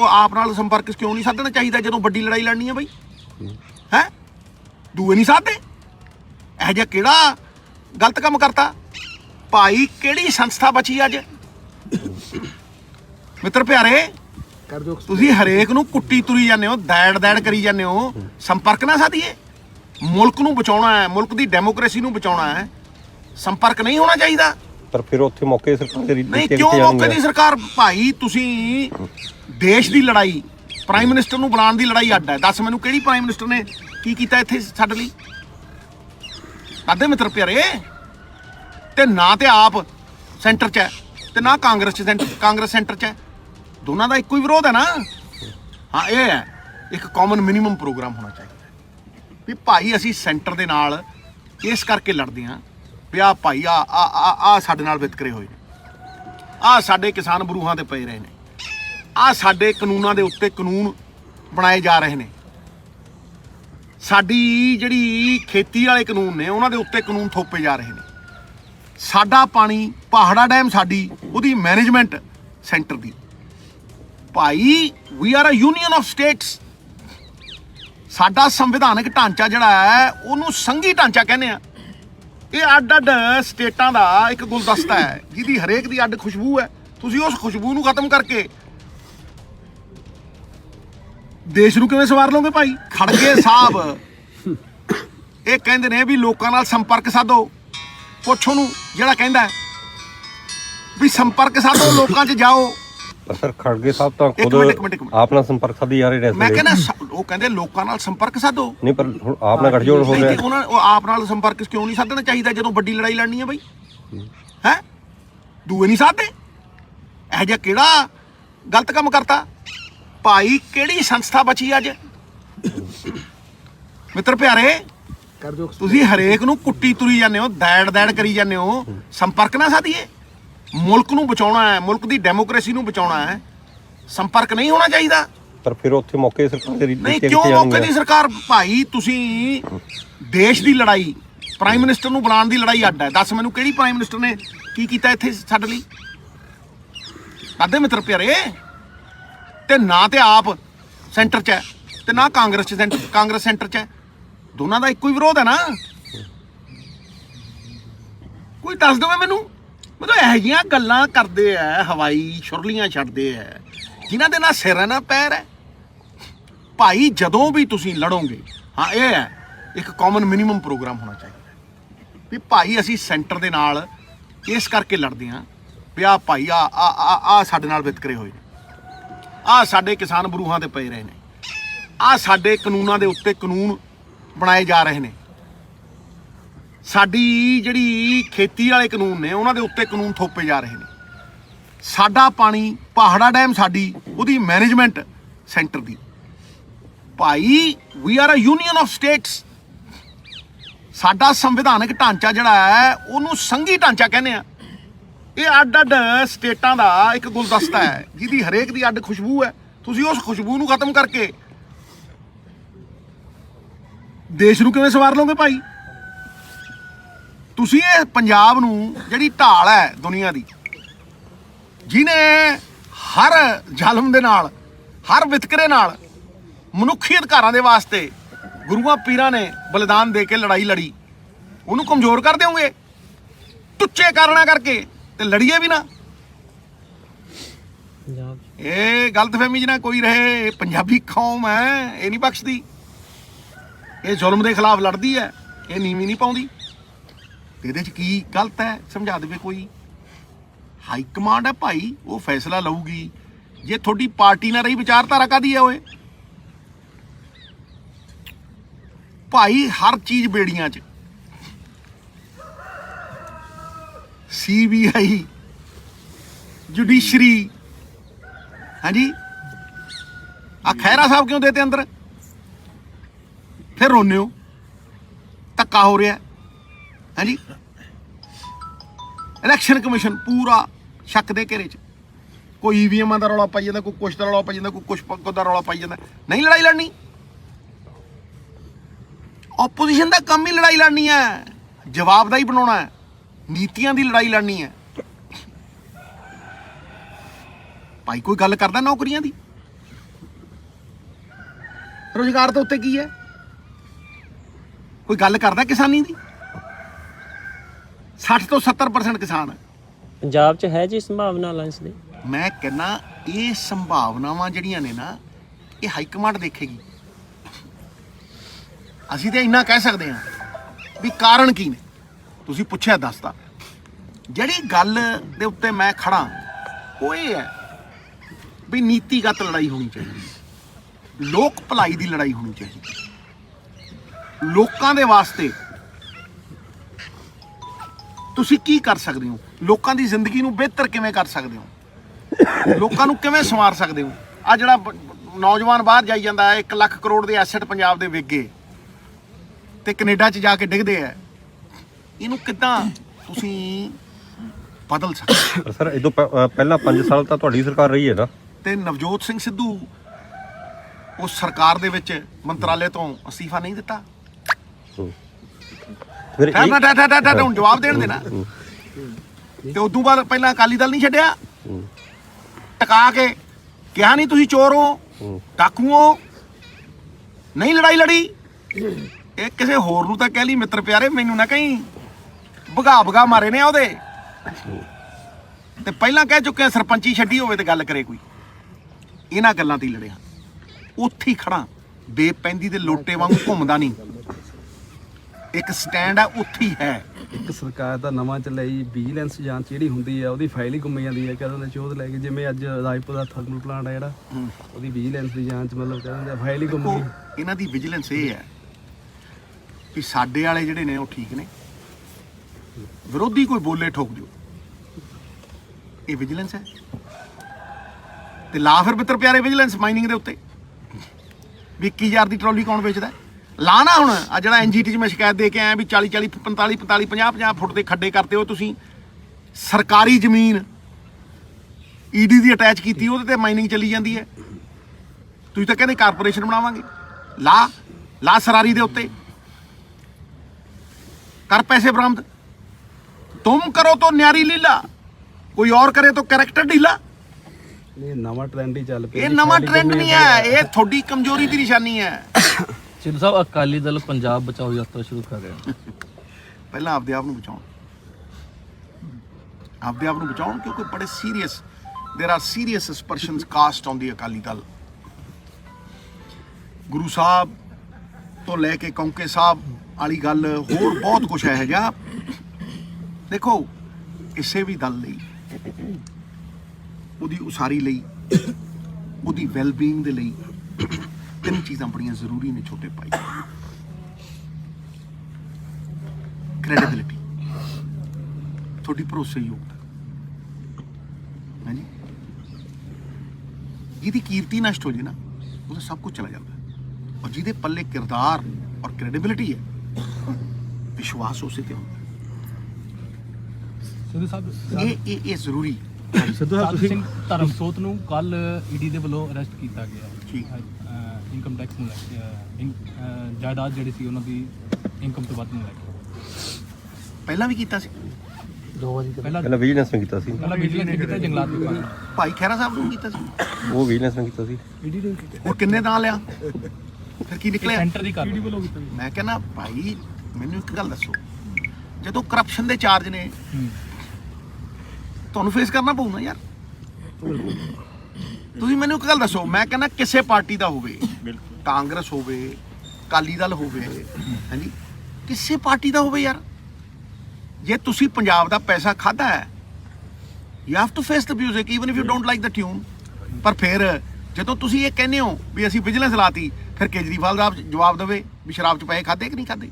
ਉਹ ਆਪ ਨਾਲ ਸੰਪਰਕ ਕਿਉਂ ਨਹੀਂ ਸਾਧਣਾ ਚਾਹੀਦਾ ਜਦੋਂ ਵੱਡੀ ਲੜਾਈ ਲੜਨੀ ਹੈ ਬਈ? ਹੈ? ਦੂਏ ਨਹੀਂ ਸਾਧਦੇ? ਇਹ ਜਿਹਾ ਕਿਹੜਾ ਗਲਤ ਕੰਮ ਕਰਤਾ? ਭਾਈ ਕਿਹੜੀ ਸੰਸਥਾ ਬਚੀ ਅੱਜ? ਮਿੱਤਰ ਪਿਆਰੇ ਤੁਸੀਂ ਹਰੇਕ ਨੂੰ ਕੁੱਟੀ ਤੁਰੀ ਜਾਂਦੇ ਹੋ ਦੈੜ ਦੈੜ ਕਰੀ ਜਾਂਦੇ ਹੋ। ਸੰਪਰਕ ਨਾ ਸਾਧੀਏ। ਮੁਲਕ ਨੂੰ ਬਚਾਉਣਾ ਹੈ ਮੁਲਕ ਦੀ ਡੈਮੋਕ੍ਰੇਸੀ ਨੂੰ ਬਚਾਉਣਾ ਹੈ। ਸੰਪਰਕ ਨਹੀਂ ਹੋਣਾ ਚਾਹੀਦਾ। ਪਰ ਫਿਰ ਉੱਥੇ ਮੌਕੇ ਸਰਕਾਰ ਦੇ ਨਹੀਂ ਕਿਉਂ ਮੌਕੇ ਦੀ ਸਰਕਾਰ? ਭਾਈ ਤੁਸੀਂ ਦੇਸ਼ ਦੀ ਲੜਾਈ ਪ੍ਰਾਈਮ ਮਿਨਿਸਟਰ ਨੂੰ ਬੁਲਾਉਣ ਦੀ ਲੜਾਈ ਅੱਡ ਹੈ। ਦੱਸ ਮੈਨੂੰ ਕਿਹੜੀ ਪ੍ਰਾਈਮ ਮਿਨਿਸਟਰ ਨੇ ਕੀ ਕੀਤਾ ਇੱਥੇ ਸਾਡੇ ਲਈ? ਸਾਡੇ ਮਿੱਤਰ ਪਿਆਰੇ ਤੇ ਨਾ ਤੇ ਆਪ ਸੈਂਟਰ 'ਚ ਹੈ ਤੇ ਨਾ ਕਾਂਗਰਸ 'ਚ ਸੈਂਟਰ ਕਾਂਗਰਸ ਸੈਂਟਰ 'ਚ ਹੈ। ਦੋਨਾਂ ਦਾ ਇੱਕੋ ਹੀ ਵਿਰੋਧ ਹੈ ਨਾ? ਹਾਂ ਇਹ ਹੈ ਇੱਕ ਕਾਮਨ ਮਿਨੀਮਮ ਪ੍ਰੋਗਰਾਮ ਹੋਣਾ ਚਾਹੀਦਾ ਹੈ। ਵੀ ਭਾਈ ਅਸੀਂ ਸੈਂਟਰ ਦੇ ਨਾਲ ਇਸ ਕਰਕੇ ਲੜਦੇ ਹਾਂ ਵੀ ਆ ਭਾਈ ਆ ਆ ਆ- ਆ ਸਾਡੇ ਨਾਲ ਵਿਤਕਰੇ ਹੋਏ ਨੇ। ਆ ਸਾਡੇ ਕਿਸਾਨ ਬਰੂਹਾਂ ਤੇ ਪਏ ਰਹੇ ਨੇ। ਆ ਸਾਡੇ ਕਾਨੂੰਨਾਂ ਦੇ ਉੱਤੇ ਕਾਨੂੰਨ ਬਣਾਏ ਜਾ ਰਹੇ ਨੇ। ਸਾਡੀ ਜਿਹੜੀ ਖੇਤੀ ਵਾਲੇ ਕਾਨੂੰਨ ਨੇ, ਉਹਨਾਂ ਦੇ ਉੱਤੇ ਕਾਨੂੰਨ ਥੋਪੇ ਜਾ ਰਹੇ ਨੇ। ਸਾਡਾ ਪਾਣੀ, ਪਹਾੜਾ ਡੈਮ ਸਾਡੀ, ਉਹਦੀ ਮੈਨੇਜਮੈਂਟ ਸੈਂਟਰ ਦੀ। ਭਾਈ we are uh union of states ਸਾਡਾ ਸੰਵਿਧਾਨਕ ਢਾਂਚਾ ਜਿਹੜਾ ਹੈ, ਉਹਨੂੰ ਸੰਘੀ ਢਾਂਚਾ ਕਹਿੰਦੇ ਆ। ਇਹ ਅੱਡ ਅੱਡ ਸਟੇਟਾਂ ਦਾ ਇੱਕ ਗੁਲਦਸਤਾ ਹੈ, ਜਿਹਦੀ ਹਰੇਕ ਦੀ ਅੱਡ ਖੁਸ਼ਬੂ ਹੈ। ਤੁਸੀਂ ਉਸ ਖੁਸ਼ਬੂ ਨੂੰ ਖਤਮ ਕਰਕੇ ਦੇਸ਼ ਨੂੰ ਕਿਵੇਂ ਸਵਾਰ ਲਓਗੇ ਭਾਈ? ਖੜਗੇ ਸਾਹਿਬ ਇਹ ਕਹਿੰਦੇ ਨੇ ਵੀ ਲੋਕਾਂ ਨਾਲ ਸੰਪਰਕ ਸਾਧੋ। ਪੁੱਛੋ ਨੂੰ ਜਿਹੜਾ ਕਹਿੰਦਾ ਵੀ ਸੰਪਰਕ ਸਾਧੋ, ਲੋਕਾਂ 'ਚ ਜਾਓ। ਸਰ ਖੜਗੇ ਸਾਹਿਬ ਤਾਂ ਇੱਕ ਖੁਦ ਮਿੰਟ, ਇੱਕ ਮਿੰਟ, ਇੱਕ ਮਿੰਟ। ਆਪ ਨਾਲ ਸੰਪਰਕ ਸਾਧੀ ਜਾ ਰਹੇ ਨੇ ਇਸ ਮੈਂ ਵੇਲੇ। ਕਹਿੰਦਾ ਸ- ਉਹ ਕਹਿੰਦੇ ਲੋਕਾਂ ਨਾਲ ਸੰਪਰਕ ਸਾਧੋ। ਨਹੀਂ ਪਰ ਹੁਣ ਆਪ ਨਾਲ ਗੱਠਜੋੜ ਹੋ ਤੇ ਉਹਨਾਂ ਉਹ ਆਪ ਨਾਲ ਸੰਪਰਕ ਕਿਉਂ ਨਹੀਂ ਸਾਧਣਾ ਚਾਹੀਦਾ ਜਦੋਂ ਵੱਡੀ ਲੜਾਈ ਲੜਨੀ ਹੈ ਬਈ? ਹੈ? ਦੂਏ ਨਹੀਂ ਸਾਧਦੇ? ਇਹ ਜਿਹਾ ਕਿਹੜਾ ਗਲਤ ਕੰਮ ਕਰਤਾ? ਭਾਈ ਕਿਹੜੀ ਸੰਸਥਾ ਬਚੀ ਅੱਜ? ਮਿੱਤਰ ਪਿਆਰੇ ਕਰ ਦਿਓ। ਤੁਸੀਂ ਹਰੇਕ ਨੂੰ ਕੁੱਟੀ ਤੁਰੀ ਜਾਂਦੇ ਹੋ ਦੈੜ ਦੈੜ ਕਰੀ ਜਾਂਦੇ ਹੋ। ਸੰਪਰਕ ਨਾ ਸਾਧੀਏ। ਮੁਲਕ ਨੂੰ ਬਚਾਉਣਾ ਹੈ ਮੁਲਕ ਦੀ ਡੈਮੋਕ੍ਰੇਸੀ ਨੂੰ ਬਚਾਉਣਾ ਹੈ ਸੰਪਰਕ ਨਹੀਂ ਹੋਣਾ ਚਾਹੀਦਾ। ਪਰ ਫਿਰ ਉੱਥੇ ਮੌਕੇ ਸਰਕਾਰ ਦੇ ਨਹੀਂ ਕਿਉਂ ਮੌਕੇ ਦੀ ਸਰਕਾਰ? ਭਾਈ ਤੁਸੀਂ ਦੇਸ਼ ਦੀ ਲੜਾਈ ਪ੍ਰਾਈਮ ਮਿਨਿਸਟਰ ਨੂੰ ਬੁਲਾਉਣ ਦੀ ਲੜਾਈ ਅੱਡ ਹੈ। ਦੱਸ ਮੈਨੂੰ ਕਿਹੜੀ ਪ੍ਰਾਈਮ ਮਿਨਿਸਟਰ ਨੇ ਕੀ ਕੀਤਾ ਇੱਥੇ ਸਾਡੇ ਲਈ? ਸਾਡੇ ਮਿੱਤਰ ਪਿਆਰੇ ਤੇ ਨਾ ਤੇ ਆਪ ਸੈਂਟਰ 'ਚ ਹੈ ਤੇ ਨਾ ਕਾਂਗਰਸ 'ਚ ਸੈਂਟਰ ਕਾਂਗਰਸ ਸੈਂਟਰ 'ਚ ਹੈ। ਦੋਨਾਂ ਦਾ ਇੱਕੋ ਹੀ ਵਿਰੋਧ ਹੈ ਨਾ? ਕੋਈ ਦੱਸ ਦੇਵੇ ਮੈਨੂੰ? ਮਤਲਬ ਇਹੋ ਜਿਹੀਆਂ ਗੱਲਾਂ ਕਰਦੇ ਆ, ਹਵਾਈ ਛੁਰਲੀਆਂ ਛੱਡਦੇ ਆ, ਜਿਨ੍ਹਾਂ ਦੇ ਨਾਲ ਸਿਰ ਹੈ ਨਾ, ਪੈਰ ਹੈ। ਭਾਈ, ਜਦੋਂ ਵੀ ਤੁਸੀਂ ਲੜੋਗੇ, ਹਾਂ, ਇਹ ਹੈ, ਇੱਕ ਕਾਮਨ ਮਿਨੀਮਮ ਪ੍ਰੋਗਰਾਮ ਹੋਣਾ ਚਾਹੀਦਾ ਵੀ ਭਾਈ, ਅਸੀਂ ਸੈਂਟਰ ਦੇ ਨਾਲ ਇਸ ਕਰਕੇ ਲੜਦੇ ਹਾਂ ਵੀ ਆ ਭਾਈ ਆ ਆ ਆ- ਆ ਸਾਡੇ ਨਾਲ ਵਿਤਕਰੇ ਹੋਏ ਨੇ। ਆ ਸਾਡੇ ਕਿਸਾਨ ਬਰੂਹਾਂ ਤੇ ਪਏ ਰਹੇ ਨੇ। ਆ ਸਾਡੇ ਕਾਨੂੰਨਾਂ ਦੇ ਉੱਤੇ ਕਾਨੂੰਨ ਬਣਾਏ ਜਾ ਰਹੇ ਨੇ। ਸਾਡੀ ਜਿਹੜੀ ਖੇਤੀ ਵਾਲੇ ਕਾਨੂੰਨ ਨੇ, ਉਹਨਾਂ ਦੇ ਉੱਤੇ ਕਾਨੂੰਨ ਥੋਪੇ ਜਾ ਰਹੇ ਨੇ। ਸਾਡਾ ਪਾਣੀ, ਪਹਾੜਾ ਡੈਮ ਸਾਡੀ, ਉਹਦੀ ਮੈਨੇਜਮੈਂਟ ਸੈਂਟਰ ਦੀ। ਭਾਈ we are uh union of states ਸਾਡਾ ਸੰਵਿਧਾਨਕ ਢਾਂਚਾ ਜਿਹੜਾ ਹੈ, ਉਹਨੂੰ ਸੰਘੀ ਢਾਂਚਾ ਕਹਿੰਦੇ ਆ। ਇਹ ਅੱਡ ਅੱਡ ਸਟੇਟਾਂ ਦਾ ਇੱਕ ਗੁਲਦਸਤਾ ਹੈ, ਜਿਹਦੀ ਹਰੇਕ ਦੀ ਅੱਡ ਖੁਸ਼ਬੂ ਹੈ। ਤੁਸੀਂ ਉਸ ਖੁਸ਼ਬੂ ਨੂੰ ਖਤਮ ਕਰਕੇ ਦੇਸ਼ ਨੂੰ ਕਿਵੇਂ ਸਵਾਰ ਲਓਗੇ ਭਾਈ? ਤੁਸੀਂ ਇਹ ਪੰਜਾਬ ਨੂੰ ਜਿਹੜੀ ਢਾਲ ਹੈ ਦੁਨੀਆ ਦੀ ਜਿਨੇ ਹਰ ਜ਼ੁਲਮ ਦੇ ਨਾਲ, ਹਰ ਵਿਤਕਰੇ ਨਾਲ ਮਨੁੱਖੀ ਅਧਿਕਾਰਾਂ ਦੇ ਵਾਸਤੇ ਗੁਰੂਆਂ ਪੀਰਾਂ ਨੇ ਬਲੀਦਾਨ ਦੇ ਕੇ ਲੜਾਈ ਲੜੀ, ਉਹਨੂੰ ਕਮਜ਼ੋਰ ਕਰ ਦਿਓਗੇ? ਟੁੱਚੇ ਕਾਰਨਾਂ ਕਰਕੇ ਤੇ ਲੜੀਏ ਵੀ ਨਾ। ਇਹ ਗਲਤਫਹਿਮੀ ਜਿਹਨਾਂ ਕੋਈ ਰਹੇ, ਇਹ ਪੰਜਾਬੀ ਕੌਮ ਹੈ, ਇਹ ਨਹੀਂ ਬਖਸ਼ਦੀ। ਇਹ ਜ਼ੁਲਮ ਦੇ ਖਿਲਾਫ ਲੜਦੀ ਹੈ, ਇਹ ਨੀਵੀਂ ਨਹੀਂ ਪਾਉਂਦੀ। ਤੇ ਇਹਦੇ ਚ ਕੀ ਗਲਤ ਹੈ? ਸਮਝਾ ਦੇਵੇ ਕੋਈ। ਹਾਈ ਕਮਾਂਡ ਹੈ ਭਾਈ, ਉਹ ਫੈਸਲਾ ਲਊਗੀ। ਜੇ ਤੁਹਾਡੀ ਪਾਰਟੀ ਨਾਲ ਰਹੀ, ਵਿਚਾਰਧਾਰਾ ਕਾਦੀ ਹੈ ਓਏ? ਭਾਈ, ਹਰ ਚੀਜ਼ ਬੇੜੀਆਂ 'ਚ। ਸੀਬੀਆਈ ਜੁਡੀਸ਼ਰੀ ਹਾਂਜੀ? ਆ ਖੈਰਾ ਸਾਹਿਬ ਕਿਉਂ ਦੇਤੇ ਅੰਦਰ? ਫਿਰ ਰੋਨੇ ਹੋ। ਧੱਕਾ ਹੋ ਰਿਹਾ। ਹਾਂਜੀ? ਇਲੈਕਸ਼ਨ ਕਮਿਸ਼ਨ ਪੂਰਾ ਸ਼ੱਕ ਦੇ ਘੇਰੇ 'ਚ। ਕੋਈ ਈਵੀਐਮਾਂ ਦਾ ਰੌਲਾ ਪਾਈ ਜਾਂਦਾ, ਕੋਈ ਕੁਛ ਦਾ ਰੌਲਾ ਪਾਈ ਜਾਂਦਾ, ਕੋਈ ਕੁਛ ਪ- ਦਾ ਰੌਲਾ ਪਾਈ ਜਾਂਦਾ। ਨਹੀਂ ਲੜਾਈ ਲੜਨੀ। ਆਪੋਜੀਸ਼ਨ ਦਾ ਕੰਮ ਹੀ ਲੜਾਈ ਲੜਨੀ ਹੈ। ਜਵਾਬਦਾਈ ਬਣਾਉਣਾ ਹੈ। ਨੀਤੀਆਂ ਦੀ ਲੜਾਈ ਲੜਨੀ ਹੈ। ਭਾਈ ਕੋਈ ਗੱਲ ਕਰਦਾ ਨੌਕਰੀਆਂ ਦੀ? ਰੋਜ਼ਗਾਰ ਦੇ ਉੱਤੇ ਕੀ ਹੈ? ਕੋਈ ਗੱਲ ਕਰਦਾ ਕਿਸਾਨੀ ਦੀ? 60 ਤੋਂ 70% ਕਿਸਾਨ ਹੈ। ਪੰਜਾਬ 'ਚ ਹੈ ਜੀ ਸੰਭਾਵਨਾ ਅਲਾਈਅੰਸ ਦੀ? ਮੈਂ ਕਹਿੰਨਾ ਇਹ ਸੰਭਾਵਨਾਵਾਂ ਜਿਹੜੀਆਂ ਨੇ ਨਾ ਇਹ ਹਾਈ ਕਮਾਂਡ ਦੇਖੇਗੀ। ਅਸੀਂ ਤੇ ਇੰਨਾ ਕਹਿ ਸਕਦੇ ਹਾਂ ਵੀ ਕਾਰਨ ਕੀ ਨੇ? ਤੁਸੀਂ ਪੁੱਛਿਆ ਦੱਸਦਾ ਜਿਹੜੀ ਗੱਲ ਦੇ ਉੱਤੇ ਮੈਂ ਖੜਾ ਉਹ ਇਹ ਹੈ ਵੀ ਨੀਤੀਗਤ ਲੜਾਈ ਹੋਣੀ ਚਾਹੀਦੀ ਲੋਕ ਭਲਾਈ ਦੀ ਲੜਾਈ ਹੋਣੀ ਚਾਹੀਦੀ ਲੋਕਾਂ ਦੇ ਵਾਸਤੇ ਤੁਸੀਂ ਕੀ ਕਰ ਸਕਦੇ ਹੋ? ਲੋਕਾਂ ਦੀ ਜ਼ਿੰਦਗੀ ਨੂੰ ਬਿਹਤਰ ਕਿਵੇਂ ਕਰ ਸਕਦੇ ਹੋ? ਲੋਕਾਂ ਨੂੰ ਕਿਵੇਂ ਸੰਵਾਰ ਸਕਦੇ ਹੋ? ਆ ਜਿਹੜਾ ਨੌਜਵਾਨ ਬਾਹਰ ਜਾਈ ਜਾਂਦਾ ਹੈ 1 ਲੱਖ ਕਰੋੜ ਦੇ ਐਸੈਟ ਪੰਜਾਬ ਦੇ ਵਿਕ ਗਏ ਤੇ ਕੈਨੇਡਾ 'ਚ ਜਾ ਕੇ ਡਿੱਗਦੇ ਆ ਇਹਨੂੰ ਕਿੱਦਾਂ ਤੁਸੀਂ ਬਦਲ ਸਕਦੇ ਸਰ ਇਦੋਂ ਪਹਿਲਾਂ 5 ਸਾਲ ਤਾਂ ਤੁਹਾਡੀ ਸਰਕਾਰ ਰਹੀ ਹੈ ਨਾ। ਤੇ ਨਵਜੋਤ ਸਿੰਘ ਸਿੱਧੂ ਉਸ ਸਰਕਾਰ ਦੇ ਵਿੱਚ ਮੰਤਰਾਲੇ ਤੋਂ ਅਸਤੀਫਾ ਨਹੀਂ ਦਿੱਤਾ? ਫਿਰ ਇਹ- ਠਹਿਰ ਠਹਿਰ ਠਹਿਰ ਠਹਿਰ, ਹੁਣ ਜਵਾਬ ਦੇਣ ਦੇਣਾ। ਤੇ ਉਦੋਂ ਬਾਅਦ ਪਹਿਲਾਂ ਅਕਾਲੀ ਦਲ ਨਹੀਂ ਛੱਡਿਆ। ਹੂੰ। ਟਕਾ ਕੇ ਕਿਹਾ ਨਹੀਂ ਤੁਸੀਂ ਚੋਰ ਹੋ ਹੂੰ। ਡਾਕੂ ਹੋ ਨਹੀਂ ਲੜਾਈ ਲੜੀ। ਇਹ ਕਿਸੇ ਹੋਰ ਨੂੰ ਤਾਂ ਕਹਿ ਲਈ ਮਿੱਤਰ ਪਿਆਰੇ ਮੈਨੂੰ ਨਾ ਕਹੀਂ। ਭਗਾ ਭਗਾ ਮਾਰੇ ਨੇ ਉਹਦੇ। ਤੇ ਪਹਿਲਾਂ ਕਹਿ ਚੁੱਕੇ ਆ ਸਰਪੰਚੀ ਛੱਡੀ ਹੋਵੇ ਤੇ ਗੱਲ ਕਰੇ ਕੋਈ। ਇਹਨਾਂ ਗੱਲਾਂ ਤੇ ਹੀ ਲੜਿਆ। ਉੱਥੇ ਹੀ ਖੜਾ ਬੇਪੈਂਦੀ ਦੇ ਲੋਟੇ ਵਾਂਗੂ ਘੁੰਮਦਾ ਨਹੀਂ। ਇੱਕ ਸਟੈਂਡ ਆ ਉੱਥੇ ਹੀ ਹੈ। ਇੱਕ ਸਰਕਾਰ ਦਾ ਨਵਾਂ ਚੱਲਿਆ ਜੀ ਵਿਜੀਲੈਂਸ ਜਾਂਚ ਜਿਹੜੀ ਹੁੰਦੀ ਆ ਉਹਦੀ ਫਾਈਲ ਹੀ ਗੁੰਮ ਜਾਂਦੀ ਹੈ ਕਹਿੰਦੇ ਨੇ ਚੋਦ ਲੈ ਕੇ ਜਿਵੇਂ ਅੱਜ ਰਾਜਪੁਰ ਦਾ ਥਰਮਲ ਪਲਾਂਟ ਆ ਜਿਹੜਾ। ਉਹਦੀ ਵਿਜੀਲੈਂਸ ਦੀ ਜਾਂਚ ਮਤਲਬ ਕਹਿੰਦੇ ਨੇ ਫਾਈਲ ਹੀ ਗੁੰਮ। ਗਈ ਇਹਨਾਂ ਦੀ ਵਿਜੀਲੈਂਸ ਇਹ ਹੈ ਵੀ ਸਾਡੇ ਵਾਲੇ ਜਿਹੜੇ ਨੇ ਉਹ ਠੀਕ ਨੇ। ਵਿਰੋਧੀ ਕੋਈ ਬੋਲੇ ਠੋਕ ਦਿਓ। ਇਹ ਵਿਜੀਲੈਂਸ ਹੈ। ਤੇ ਲਾ ਫਿਰ ਮਿੱਤਰ ਪਿਆਰੇ ਵਿਜੀਲੈਂਸ ਮਾਈਨਿੰਗ ਦੇ ਉੱਤੇ। ਵੀ 21000 ਦੀ ਟਰਾਲੀ ਕੌਣ ਵੇਚਦਾ ਹੈ? ਲਾਣਾ ਹੁਣ। ਆ ਜਿਹੜਾ ਐਨਜੀਟੀ 'ਚ ਮੈਂ ਸ਼ਿਕਾਇਤ ਦੇ ਕੇ ਆਇਆ ਵੀ 40 40 45 45 50 50 ਫੁੱਟ ਦੇ ਖੱਡੇ ਕਰਤੇ ਹੋ ਤੁਸੀਂ। ਸਰਕਾਰੀ ਜ਼ਮੀਨ ਈਡੀ ਦੀ ਅਟੈਚ ਕੀਤੀ ਉਹਦੇ ਤੇ ਮਾਈਨਿੰਗ ਚੱਲੀ ਜਾਂਦੀ ਹੈ। ਤੁਸੀਂ ਤਾਂ ਕਹਿੰਦੇ ਕਾਰਪੋਰੇਸ਼ਨ ਬਣਾਵਾਂਗੇ। ਲਾ ਲਾ ਸਰਾਰੀ ਦੇ ਉੱਤੇ। ਕਰ ਪੈਸੇ ਬਰਾਮਦ। ਤੁਮ ਕਰੋ ਤੋ ਨਿਆਰੀ ਲੀਲਾ। ਕੋਈ ਔਰ ਕਰੇ ਤੋ ਕੈਰੈਕਟਰ ਢੀਲਾ। ਇਹ ਨਵਾਂ ਟ੍ਰੈਂਡ ਹੀ ਚੱਲ ਪਿਆ ਇਹ ਨਵਾਂ ਟ੍ਰੈਂਡ ਨਹੀਂ ਹੈ ਇਹ ਤੁਹਾਡੀ ਕਮਜ਼ੋਰੀ ਦੀ ਨਿਸ਼ਾਨੀ ਹੈ। ਸਿੱਧੂ ਸਾਹਿਬ ਅਕਾਲੀ ਦਲ ਪੰਜਾਬ ਬਚਾਓ ਯਾਤਰਾ ਸ਼ੁਰੂ ਕਰ ਰਿਹਾ ਪਹਿਲਾਂ ਆਪਦੇ ਆਪ ਨੂੰ ਬਚਾਉਣ ਆਪਦੇ ਆਪ ਨੂੰ ਬਚਾਉਣ ਕਿਉਂਕਿ ਬੜੇ serious there are serious aspersions cast on the Akali Dal Guru Sahib ਤੋਂ ਲੈ ਕੇ ਕੌਂਕੇ ਸਾਹਿਬ ਵਾਲੀ ਗੱਲ ਹੋਰ ਬਹੁਤ ਕੁਝ ਹੈ ਜਿਹਾ ਦੇਖੋ ਕਿਸੇ ਵੀ ਦਲ ਲਈ ਉਹਦੀ ਉਸਾਰੀ ਲਈ ਉਹਦੀ ਵੈਲਬੀਇੰਗ ਦੇ ਲਈ ਤਿੰਨ ਚੀਜ਼ਾਂ ਬੜੀਆਂ ਜ਼ਰੂਰੀ ਨੇ ਛੋਟੇ ਭਾਈ। ਕ੍ਰੈਡੀਬਿਲਿਟੀ ਤੁਹਾਡੀ ਭਰੋਸੇਯੋਗਤਾ ਹਾਂਜੀ? ਜਿਹਦੀ ਕੀਰਤੀ ਨਸ਼ਟ ਹੋ ਜੇ ਨਾ ਉਹਦਾ ਸਭ ਕੁਝ ਚਲਾ ਜਾਂਦਾ। ਹੈ। ਔਰ ਜਿਹਦੇ ਪੱਲੇ ਕਿਰਦਾਰ ਔਰ ਕ੍ਰੈਡੀਬਿਲਿਟੀ ਹੈ ਵਿਸ਼ਵਾਸ ਉਸੇ ਤੇ ਹੁੰਦਾ। ਸਿੱਧੂ ਸਾਹਿਬ ਹੈ। ਇਹ ਇਹ ਇਹ ਜ਼ਰੂਰੀ ਸਿੱਧੂ ਸਾਧੂ ਸਿੰਘ ਧਰਮਸੋਤ ਨੂੰ ਕੱਲ ਈਡੀ ਦੇ ਵੱਲੋਂ ਅਰੈਸਟ ਕੀਤਾ ਗਿਆ। ਠੀਕ। ਇਨਕਮ ਟੈਕਸ ਨੂੰ ਲੈ ਕੇ ਅਹ, ਇਨ- ਅਹ, ਜਾਇਦਾਦ ਜਿਹੜੀ ਸੀ ਉਹਨਾਂ ਦੀ ਇਨਕਮ ਤੋਂ ਵੱਧ ਨੂੰ ਲੈ ਕੇ। ਪਹਿਲਾਂ ਵੀ ਕੀਤਾ ਸੀ? ਪਹਿਲਾਂ ਪਹਿਲਾਂ ਵਿਜੀਲੈਂਸ ਨੇ ਕੀਤਾ ਸੀ। ਪਹਿਲਾਂ ਬਿਜਲੀ ਨੇ ਕੀਤਾ ਜੰਗਲਾਤ ਵਿਭਾਗ ਨੇ ਭਾਈ ਖਹਿਰਾ ਸਾਹਿਬ ਨੂੰ ਕੀਤਾ ਸੀ? ਉਹ ਵਿਜੀਲੈਂਸ ਨੇ ਕੀਤਾ ਸੀ। ਉਹ ਕਿੰਨੇ ਨਾਂ ਲਿਆ? ਫਿਰ ਕੀ ਇਹ ਨਿਕਲਿਆ ਸੈਂਟਰ ਦੀ ਵੱਲੋਂ ਮੈਂ ਕਹਿੰਦਾ ਭਾਈ ਮੈਨੂੰ ਇੱਕ ਗੱਲ ਦੱਸੋ। ਜਦੋਂ ਕਰਪਸ਼ਨ ਦੇ ਚਾਰਜ ਨੇ ਤੁਹਾਨੂੰ ਫੇਸ ਕਰਨਾ ਪਊ ਨਾ ਯਾਰ। ਤੁਸੀਂ ਮੈਨੂੰ ਇੱਕ ਗੱਲ ਦੱਸੋ ਮੈਂ ਕਹਿੰਦਾ ਕਿਸੇ ਪਾਰਟੀ ਦਾ ਹੋਵੇ ਕਾਂਗਰਸ ਹੋਵੇ ਕਾਲੀ ਦਲ ਹੋਵੇ ਹਾਂਜੀ? ਕਿਸੇ ਪਾਰਟੀ ਦਾ ਹੋਵੇ ਯਾਰ। ਜੇ ਤੁਸੀਂ ਪੰਜਾਬ ਦਾ ਪੈਸਾ ਖਾਦਾ ਹੈ you have to face the music even if you don't like the tune ਪਰ ਫਿਰ ਜਦੋਂ ਤੁਸੀਂ ਇਹ ਕਹਿੰਦੇ ਹੋ ਵੀ ਅਸੀਂ ਵਿਜੀਲੈਂਸ ਲਾਤੀ ਫਿਰ ਕੇਜਰੀਵਾਲ ਦਾ ਜਵਾਬ ਦੇਵੇ ਵੀ ਸ਼ਰਾਬ ਚ ਪੈਸੇ ਖਾਦੇ ਕਿ ਨਹੀਂ ਖਾਦੇ